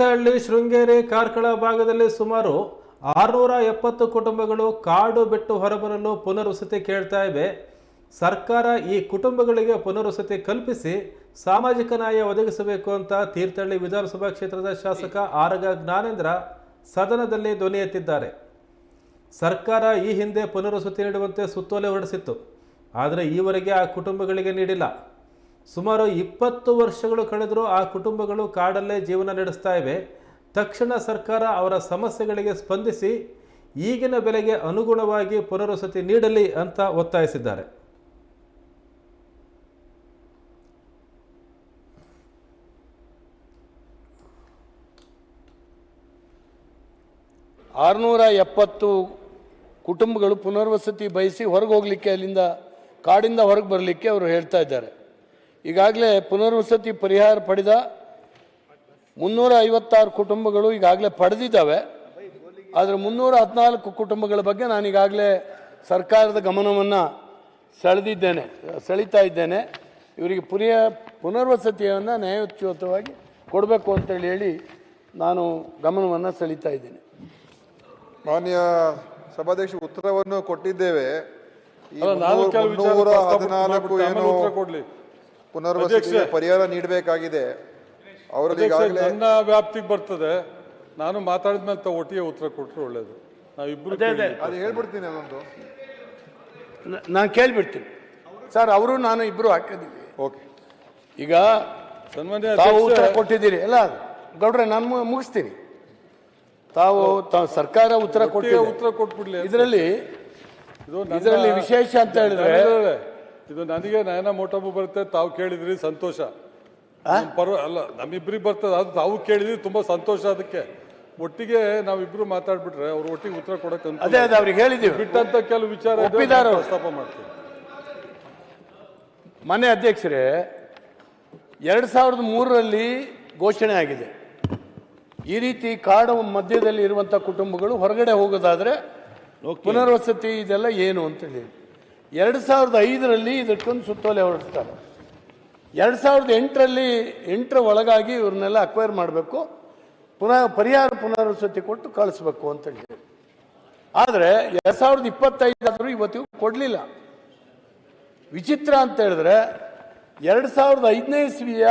ಹಳ್ಳಿ ಶೃಂಗೇರಿ, ಕಾರ್ಕಳ ಭಾಗದಲ್ಲಿ ಸುಮಾರು ಆರುನೂರ ಎಪ್ಪತ್ತು ಕುಟುಂಬಗಳು ಕಾಡು ಬಿಟ್ಟು ಹೊರಬರಲು ಪುನರ್ವಸತಿ ಕೇಳ್ತಾ ಇವೆ. ಸರ್ಕಾರ ಈ ಕುಟುಂಬಗಳಿಗೆ ಪುನರ್ವಸತಿ ಕಲ್ಪಿಸಿ ಸಾಮಾಜಿಕ ನ್ಯಾಯ ಒದಗಿಸಬೇಕು ಅಂತ ತೀರ್ಥಹಳ್ಳಿ ವಿಧಾನಸಭಾ ಕ್ಷೇತ್ರದ ಶಾಸಕ ಆರಗ ಜ್ಞಾನೇಂದ್ರ ಸದನದಲ್ಲಿ ಧ್ವನಿ ಎತ್ತಿದ್ದಾರೆ. ಸರ್ಕಾರ ಈ ಹಿಂದೆ ಪುನರ್ವಸತಿ ನೀಡುವಂತೆ ಸುತ್ತೋಲೆ ಹೊರಡಿಸಿತ್ತು. ಆದರೆ ಈವರೆಗೆ ಆ ಕುಟುಂಬಗಳಿಗೆ ನೀಡಿಲ್ಲ. ಸುಮಾರು ಇಪ್ಪತ್ತು ವರ್ಷಗಳು ಕಳೆದರೂ ಆ ಕುಟುಂಬಗಳು ಕಾಡಲ್ಲೇ ಜೀವನ ನಡೆಸ್ತಾ ಇವೆ. ತಕ್ಷಣ ಸರ್ಕಾರ ಅವರ ಸಮಸ್ಯೆಗಳಿಗೆ ಸ್ಪಂದಿಸಿ ಈಗಿನ ಬೆಲೆಗೆ ಅನುಗುಣವಾಗಿ ಪುನರ್ವಸತಿ ನೀಡಲಿ ಅಂತ ಒತ್ತಾಯಿಸಿದ್ದಾರೆ. ಆರುನೂರ ಎಪ್ಪತ್ತು ಕುಟುಂಬಗಳು ಪುನರ್ವಸತಿ ಬಯಸಿ ಹೊರಗೆ ಹೋಗಲಿಕ್ಕೆ ಅಲ್ಲಿಂದ ಕಾಡಿಂದ ಹೊರಗೆ ಬರಲಿಕ್ಕೆ ಅವರು ಹೇಳ್ತಾ ಇದ್ದಾರೆ. ಈಗಾಗಲೇ ಪುನರ್ವಸತಿ ಪರಿಹಾರ ಪಡೆದ ಮುನ್ನೂರ ಐವತ್ತಾರು ಕುಟುಂಬಗಳು ಈಗಾಗಲೇ ಪಡೆದಿದ್ದಾವೆ. ಆದರೆ ಮುನ್ನೂರ ಹದಿನಾಲ್ಕು ಕುಟುಂಬಗಳ ಬಗ್ಗೆ ನಾನು ಈಗಾಗಲೇ ಸರ್ಕಾರದ ಗಮನವನ್ನು ಸೆಳೆದಿದ್ದೇನೆ ಸೆಳೀತಾ ಇದ್ದೇನೆ. ಇವರಿಗೆ ಪುರಿಯ ಪುನರ್ವಸತಿಯನ್ನು ನ್ಯಾಯೋಚಿತವಾಗಿ ಕೊಡಬೇಕು ಅಂತೇಳಿ ಹೇಳಿ ನಾನು ಗಮನವನ್ನು ಸೆಳೀತಾ ಇದ್ದೇನೆ. ಮಾನ್ಯ ಸಭಾಧ್ಯಕ್ಷ ಉತ್ತರವನ್ನು ಕೊಟ್ಟಿದ್ದೇವೆ. ಹದಿನಾಲ್ಕು ಏನು ಉತ್ತರ ಕೊಡ್ಲಿ. ಪುನರ್ವಸತಿಗೆ. ಪರಿಹಾರ ನೀಡಬೇಕಾಗಿದೆ. ಅವರಲ್ಲಿ ನನ್ನ ವ್ಯಾಪ್ತಿಗೆ ಬರ್ತದೆ. ನಾನು ಮಾತಾಡಿದ್ಮೇಲೆ ತಾವು ಒಟ್ಟಿಗೆ ಉತ್ತರ ಕೊಟ್ಟರು ಒಳ್ಳೇದು. ನಾವಿಬ್ರು ಅದೇ, ಹೇಳ್ಬಿಡ್ತೀನಿ ಅದೊಂದು ನಾನು ಕೇಳ್ಬಿಡ್ತೀನಿ. ಸರ್ ಅವರು ನಾನು ಇಬ್ಬರು ಹಾಕಿದ್ದೀವಿ. ಓಕೆ. ಈಗ ಸನ್ಮಾನ್ಯ ತಾವು ಉತ್ತರ ಕೊಟ್ಟಿದ್ದೀರಿ. ಅಲ್ಲ ಗೌಡ್ರೆ ನಾನು ಮುಗಿಸ್ತೀನಿ. ತಾವು ತಾವು ಸರ್ಕಾರ ಉತ್ತರ ಕೊಟ್ಟಿ ಉತ್ತರ ಕೊಟ್ಬಿಡ್ಲಿ. ಇದರಲ್ಲಿ ಇದು ಇದರಲ್ಲಿ ವಿಶೇಷ ಅಂತ ಹೇಳಿದ್ರೆ ಇದು ನನಗೆ ನಯನ ಮೋಟಮು ಬರುತ್ತೆ ತಾವು ಕೇಳಿದ್ರಿ ಸಂತೋಷ. ಪರ್ವ ಅಲ್ಲ ನಮ್ಮಿಬ್ರಿಗೆ ಬರ್ತದೆ ಅದು ತಾವು ಕೇಳಿದ್ರಿ ತುಂಬಾ ಸಂತೋಷ ಅದಕ್ಕೆ. ಒಟ್ಟಿಗೆ ನಾವಿಬ್ರು ಮಾತಾಡ್ಬಿಟ್ರೆ ಅವ್ರು ಒಟ್ಟಿಗೆ ಉತ್ತರ ಕೊಡಕ್ಕೆ. ಅದೇ ಅದೇ ಅವ್ರಿಗೆ ಹೇಳಿದ್ದೀವಿ. ಬಿಟ್ಟಂತ ಕೆಲವು ವಿಚಾರ ಒಪ್ಪಿದ್ದಾರೆ ಅವ್ರು. ಪ್ರಸ್ತಾಪ ಮಾಡ್ತೀವಿ. ಮನೆ ಅಧ್ಯಕ್ಷರೇ ಎರಡು ಸಾವಿರದ ಮೂರರಲ್ಲಿ ಘೋಷಣೆ ಆಗಿದೆ. ಈ ರೀತಿ ಕಾಡು ಮಧ್ಯದಲ್ಲಿ ಇರುವಂಥ ಕುಟುಂಬಗಳು ಹೊರಗಡೆ ಹೋಗೋದಾದ್ರೆ ಪುನರ್ವಸತಿ ಇದೆಲ್ಲ ಏನು ಅಂತೇಳಿ ಎರಡು ಸಾವಿರದ ಐದರಲ್ಲಿ ಇದಕ್ಕೊಂದು ಸುತ್ತೋಲೆ ಹೊರಡಿಸ್ತಾರೆ. ಎರಡು ಸಾವಿರದ ಎಂಟರಲ್ಲಿ ಎಂಟರ ಒಳಗಾಗಿ ಇವ್ರನ್ನೆಲ್ಲ ಅಕ್ವೈರ್ ಮಾಡಬೇಕು. ಪುನಃ ಪರಿಹಾರ ಪುನರ್ವಸತಿ ಕೊಟ್ಟು ಕಳಿಸ್ಬೇಕು ಅಂತ ಹೇಳಿ ಆದರೆ ಎರಡು ಸಾವಿರದ ಇಪ್ಪತ್ತೈದಾದರೂ ಇವತ್ತಿಗೂ ಕೊಡಲಿಲ್ಲ. ವಿಚಿತ್ರ ಅಂತ ಹೇಳಿದ್ರೆ ಎರಡು ಸಾವಿರದ ಐದನೇ ಇಸ್ವಿಯ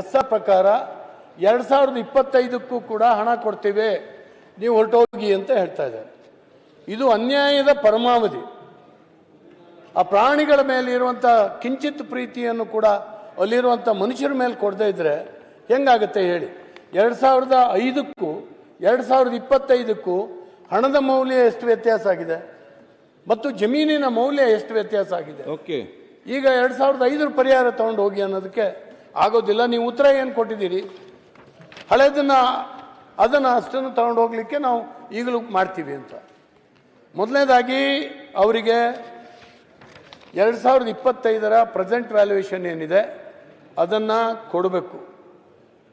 ಎಸ್ ಪ್ರಕಾರ ಎರಡು ಸಾವಿರದ ಇಪ್ಪತ್ತೈದಕ್ಕೂ ಕೂಡ ಹಣ ಕೊಡ್ತೀವಿ, ನೀವು ಹೊರಟೋಗಿ ಅಂತ ಹೇಳ್ತಾ ಇದ್ದಾರೆ. ಇದು ಅನ್ಯಾಯದ ಪರಮಾವಧಿ. ಆ ಪ್ರಾಣಿಗಳ ಮೇಲೆ ಇರುವಂಥ ಕಿಂಚಿತ್ ಪ್ರೀತಿಯನ್ನು ಕೂಡ ಅಲ್ಲಿರುವಂಥ ಮನುಷ್ಯರ ಮೇಲೆ ಕೊಡದೇ ಇದ್ದರೆ ಹೆಂಗಾಗುತ್ತೆ ಹೇಳಿ? ಎರಡು ಸಾವಿರದ ಐದಕ್ಕೂ ಎರಡು ಸಾವಿರದ ಇಪ್ಪತ್ತೈದಕ್ಕೂ ಹಣದ ಮೌಲ್ಯ ಎಷ್ಟು ವ್ಯತ್ಯಾಸ ಆಗಿದೆ? ಮತ್ತು ಜಮೀನಿನ ಮೌಲ್ಯ ಎಷ್ಟು ವ್ಯತ್ಯಾಸ ಆಗಿದೆ? ಓಕೆ. ಈಗ ಎರಡು ಸಾವಿರದ ಐದರ ಪರಿಹಾರ ತಗೊಂಡು ಹೋಗಿ ಅನ್ನೋದಕ್ಕೆ ಆಗೋದಿಲ್ಲ. ನೀವು ಉತ್ತರ ಏನು ಕೊಟ್ಟಿದ್ದೀರಿ? ಹಳೆದನ್ನು ಅದನ್ನು ಅಷ್ಟನ್ನು ತಗೊಂಡು ಹೋಗಲಿಕ್ಕೆ ನಾವು ಈಗಲೂ ಮಾಡ್ತೀವಿ ಅಂತ. ಮೊದಲನೇದಾಗಿ ಅವರಿಗೆ ಎರಡು ಸಾವಿರದ ಇಪ್ಪತ್ತೈದರ ಪ್ರೆಸೆಂಟ್ ವ್ಯಾಲ್ಯೂಯೇಷನ್ ಏನಿದೆ, ಅದನ್ನು ಕೊಡಬೇಕು.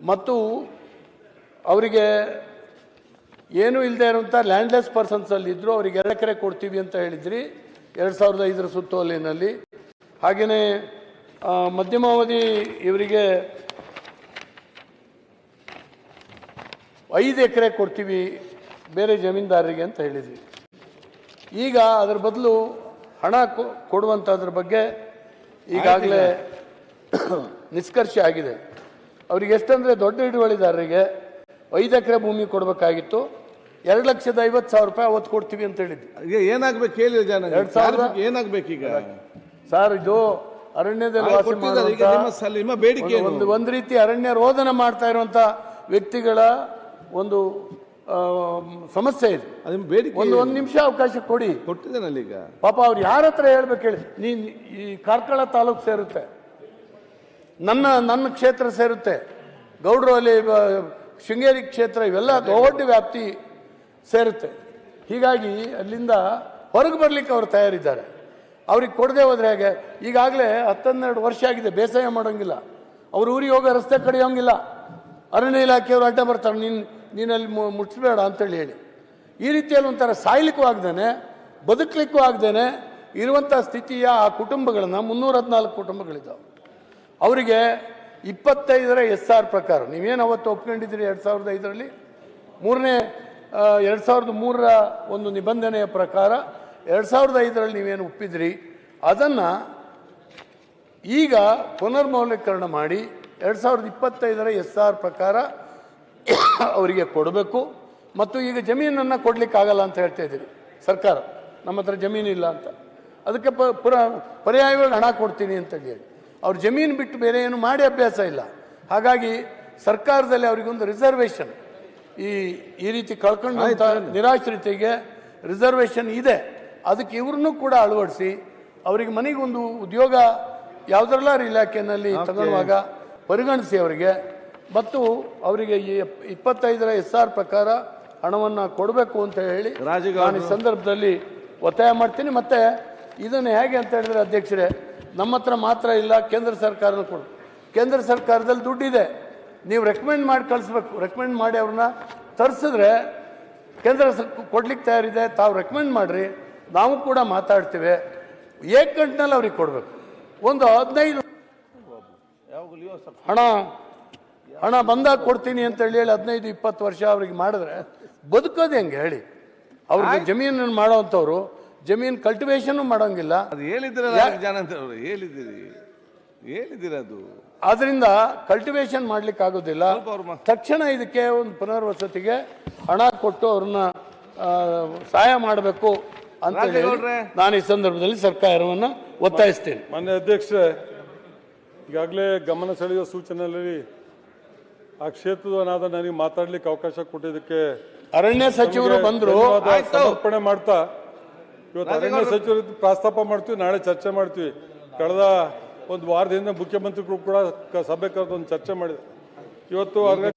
ಮತ್ತು ಅವರಿಗೆ ಏನು ಇಲ್ಲದೆ ಇರುವಂಥ ಲ್ಯಾಂಡ್ಲೆಸ್ ಪರ್ಸನ್ಸ್ ಅಲ್ಲಿ ಇದ್ರು ಅವ್ರಿಗೆ ಎರಡು ಎಕರೆ ಕೊಡ್ತೀವಿ ಅಂತ ಹೇಳಿದ್ರಿ, ಎರಡು ಸಾವಿರದ ಐದರ ಸುತ್ತೋಲೆಯಲ್ಲಿ. ಹಾಗೆಯೇ ಮಧ್ಯಮಾವಧಿ ಇವರಿಗೆ ಐದು ಎಕರೆ ಕೊಡ್ತೀವಿ ಬೇರೆ ಜಮೀನ್ದಾರರಿಗೆ ಅಂತ ಹೇಳಿದ್ವಿ. ಈಗ ಅದರ ಬದಲು ಹಣ ಕೊ- ಕೊಡುವಂಥದ್ರ ಬಗ್ಗೆ ಈಗಾಗಲೇ ನಿಷ್ಕರ್ಷ ಆಗಿದೆ. ಅವ್ರಿಗೆ ಎಷ್ಟಂದರೆ ದೊಡ್ಡ ಹಿಡುವಳಿದಾರರಿಗೆ ಐದು ಎಕರೆ ಭೂಮಿ ಕೊಡಬೇಕಾಗಿತ್ತು. ಎರಡು ಲಕ್ಷದ ಐವತ್ತು ಸಾವಿರ ರೂಪಾಯಿ ಅವತ್ತು ಕೊಡ್ತೀವಿ ಅಂತ ಹೇಳಿದ್ವಿ. ಏನಾಗಬೇಕು ಹೇಳಿ ಜನ ಎರಡು ಸಾವಿರದ- ಏನಾಗ್ಬೇಕು ಈಗ? ಸರ್ ಇದು ಅರಣ್ಯದಲ್ಲಿ ಒಂದು ಒಂದು ರೀತಿ ಅರಣ್ಯ ರೋಧನ ಮಾಡ್ತಾ ಇರುವಂಥ ವ್ಯಕ್ತಿಗಳ ಒಂದು ಸಮಸ್ಯೆ ಇದೆ. ಅದನ್ನು ಬೇಡಿಕೆ ಒಂದು ಒಂದು ನಿಮಿಷ ಅವಕಾಶ ಕೊಡಿ. ಕೊಟ್ಟಿದ್ದೇನಲ್ಲ ಈಗ. ಪಾಪ ಅವ್ರು ಯಾರ ಹತ್ರ ಹೇಳ್ಬೇಕು ಹೇಳಿ. ನೀನ್ ಈ ಕಾರ್ಕಳ ತಾಲೂಕು ಸೇರುತ್ತೆ. ನನ್ನ ನನ್ನ ಕ್ಷೇತ್ರ ಸೇರುತ್ತೆ. ಗೌಡ್ರು ಅಲ್ಲಿ ಶೃಂಗೇರಿ ಕ್ಷೇತ್ರ ಇವೆಲ್ಲ ದೊಡ್ಡ ವ್ಯಾಪ್ತಿ ಸೇರುತ್ತೆ. ಹೀಗಾಗಿ ಅಲ್ಲಿಂದ ಹೊರಗೆ ಬರ್ಲಿಕ್ಕೆ ಅವ್ರು ತಯಾರಿದ್ದಾರೆ. ಅವ್ರಿಗೆ ಕೊಡದೆ ಹೋದ್ರೆ ಹೇಗೆ? ಈಗಾಗಲೇ ಹತ್ತನ್ನೆರಡು ವರ್ಷ ಆಗಿದೆ ಬೇಸಾಯ ಮಾಡೋಂಗಿಲ್ಲ. ಅವ್ರ ಊರಿಗೆ ಹೋಗೋ ರಸ್ತೆ ಕಡಿಯೋಂಗಿಲ್ಲ. ಅರಣ್ಯ ಇಲಾಖೆಯವರು ಅಡ್ಡ ಬರ್ತಾರೆ. ನೀನು ನೀನಲ್ಲಿ ಮುಟ್ಸ್ಬೇಡ ಅಂತೇಳಿ ಹೇಳಿ. ಈ ರೀತಿಯಲ್ಲಿ ಒಂಥರ ಸಾಯ್ಲಿಕ್ಕೂ ಆಗ್ದೇನೆ, ಬದುಕಲಿಕ್ಕೂ ಆಗ್ದೇನೆ ಇರುವಂಥ ಸ್ಥಿತಿಯ ಆ ಕುಟುಂಬಗಳನ್ನು ಮುನ್ನೂರ ಹದಿನಾಲ್ಕು ಕುಟುಂಬಗಳಿದ್ದಾವೆ ಅವರಿಗೆ ಇಪ್ಪತ್ತೈದರ ಎಸ್ ಆರ್ ಪ್ರಕಾರ, ನೀವೇನು ಅವತ್ತು ಒಪ್ಕೊಂಡಿದ್ದೀರಿ ಎರಡು ಸಾವಿರದ ಐದರಲ್ಲಿ? ಮೂರನೇ ಎರಡು ಸಾವಿರದ ಮೂರರ ಒಂದು ನಿಬಂಧನೆಯ ಪ್ರಕಾರ ಎರಡು ಸಾವಿರದ ಐದರಲ್ಲಿ ನೀವೇನು ಒಪ್ಪಿದ್ರಿ? ಅದನ್ನು ಈಗ ಪುನರ್ಮೌಲ್ಯೀಕರಣ ಮಾಡಿ ಎರಡು ಸಾವಿರದ ಇಪ್ಪತ್ತೈದರ ಎಸ್ ಆರ್ ಪ್ರಕಾರ ಅವರಿಗೆ ಕೊಡಬೇಕು. ಮತ್ತು ಈಗ ಜಮೀನನ್ನು ಕೊಡಲಿಕ್ಕಾಗಲ್ಲ ಅಂತ ಹೇಳ್ತಾ ಇದ್ದೀರಿ. ಸರ್ಕಾರ ನಮ್ಮ ಹತ್ರ ಜಮೀನಿಲ್ಲ ಅಂತ. ಅದಕ್ಕೆ ಪ ಪುರ ಪರ್ಯಾಯವಾಗಿ ಹಣ ಕೊಡ್ತೀನಿ ಅಂತ ಹೇಳಿ. ಅವ್ರು ಜಮೀನು ಬಿಟ್ಟು ಬೇರೆ ಏನು ಮಾಡಿ ಅಭ್ಯಾಸ ಇಲ್ಲ. ಹಾಗಾಗಿ ಸರ್ಕಾರದಲ್ಲಿ ಅವರಿಗೊಂದು ರಿಸರ್ವೇಷನ್. ಈ ಈ ರೀತಿ ಕಳ್ಕೊಂಡು ನಿರಾಶ್ರಿತಿಗೆ ರಿಸರ್ವೇಷನ್ ಇದೆ. ಅದಕ್ಕೆ ಇವ್ರನ್ನೂ ಕೂಡ ಅಳವಡಿಸಿ ಅವರಿಗೆ ಮನೆಗೊಂದು ಉದ್ಯೋಗ ಯಾವುದರಲ್ಲಾರು ಇಲಾಖೆಯಲ್ಲಿ ತಗೊಳ್ಳುವಾಗ ಪರಿಗಣಿಸಿ ಅವರಿಗೆ. ಮತ್ತು ಅವರಿಗೆ ಈ ಇಪ್ಪತ್ತೈದರ ಎಸ್ ಆರ್ ಪ್ರಕಾರ ಹಣವನ್ನು ಕೊಡಬೇಕು ಅಂತ ಹೇಳಿ. ನಾನು ಈ ಸಂದರ್ಭದಲ್ಲಿ ಒತ್ತಾಯ ಮಾಡ್ತೀನಿ. ಮತ್ತೆ ಇದನ್ನು ಹೇಗೆ ಅಂತ ಹೇಳಿದ್ರೆ ಅಧ್ಯಕ್ಷರೇ ನಮ್ಮ ಹತ್ರ ಮಾತ್ರ ಇಲ್ಲ ಕೇಂದ್ರ ಸರ್ಕಾರನ ಕೊಡು. ಕೇಂದ್ರ ಸರ್ಕಾರದಲ್ಲಿ ದುಡ್ಡಿದೆ. ನೀವು ರೆಕಮೆಂಡ್ ಮಾಡಿ ಕಳಿಸ್ಬೇಕು. ರೆಕಮೆಂಡ್ ಮಾಡಿ ಅವ್ರನ್ನ ತರಿಸಿದ್ರೆ ಕೇಂದ್ರ ಸರ್ ಕೊಡ್ಲಿಕ್ಕೆ ತಯಾರಿದೆ. ತಾವು ರೆಕಮೆಂಡ್ ಮಾಡ್ರಿ. ನಾವು ಕೂಡ ಮಾತಾಡ್ತೀವಿ. ಏಕಂಟ್ನಲ್ಲಿ ಅವ್ರಿಗೆ ಕೊಡಬೇಕು. ಒಂದು ಹದಿನೈದು ಹಣ ಹಣ ಬಂದಾಗ ಕೊಡ್ತೀನಿ ಅಂತ ಹೇಳಿ ಹೇಳಿ ಹದಿನೈದು ಇಪ್ಪತ್ತು ವರ್ಷ ಅವ್ರಿಗೆ ಮಾಡಿದ್ರೆ ಬದುಕೋದು ಹೆಂಗೆ ಹೇಳಿ? ಅವ್ರಿಗೆ ಜಮೀನನ್ನು ಮಾಡೋವಂಥವ್ರು ಜಮೀನು ಕಲ್ಟಿವೇಶನ್ ಮಾಡೋಂಗಿಲ್ಲ. ಅದು ಹೇಳಿದ್ರೆ ಹೇಳಿದಿರಿ ಹೇಳಿದಿರ ಅದು. ಆದ್ರಿಂದ ಕಲ್ಟಿವೇಶನ್ ಮಾಡ್ಲಿಕ್ಕೆ ಆಗೋದಿಲ್ಲ. ಅವ್ರು ತಕ್ಷಣ ಇದಕ್ಕೆ ಒಂದು ಪುನರ್ವಸತಿಗೆ ಹಣ ಕೊಟ್ಟು ಅವ್ರನ್ನ ಸಹಾಯ ಮಾಡಬೇಕು ಅಂತ ಹೇಳಿ ನಾನು ಈ ಸಂದರ್ಭದಲ್ಲಿ ಸರ್ಕಾರವನ್ನು ಒತ್ತಾಯಿಸ್ತೇನೆ. ಮಾನ್ಯ ಅಧ್ಯಕ್ಷ ಈಗಾಗಲೇ ಗಮನ ಸೆಳೆಯುವ ಸೂಚನೆಯಲ್ಲಿ ಆ ಕ್ಷೇತ್ರದವನಾದ ನನಗೆ ಮಾತಾಡ್ಲಿಕ್ಕೆ ಅವಕಾಶ ಕೊಟ್ಟಿದ್ದಕ್ಕೆ ಅರಣ್ಯ ಸಚಿವರು ಬಂದ್ರು. ಸಮರ್ಪಣೆ ಮಾಡ್ತಾ. ಇವತ್ತು ಅರಣ್ಯ ಸಚಿವರು ಪ್ರಸ್ತಾಪ ಮಾಡ್ತೀವಿ ನಾಳೆ ಚರ್ಚೆ ಮಾಡ್ತೀವಿ. ಕಳೆದ ಒಂದು ವಾರದಿಂದ ಮುಖ್ಯಮಂತ್ರಿಗಳು ಕೂಡ ಸಭೆ ಕರೆದು ಒಂದು ಚರ್ಚೆ ಮಾಡಿದೆ ಇವತ್ತು ಅರಣ್ಯ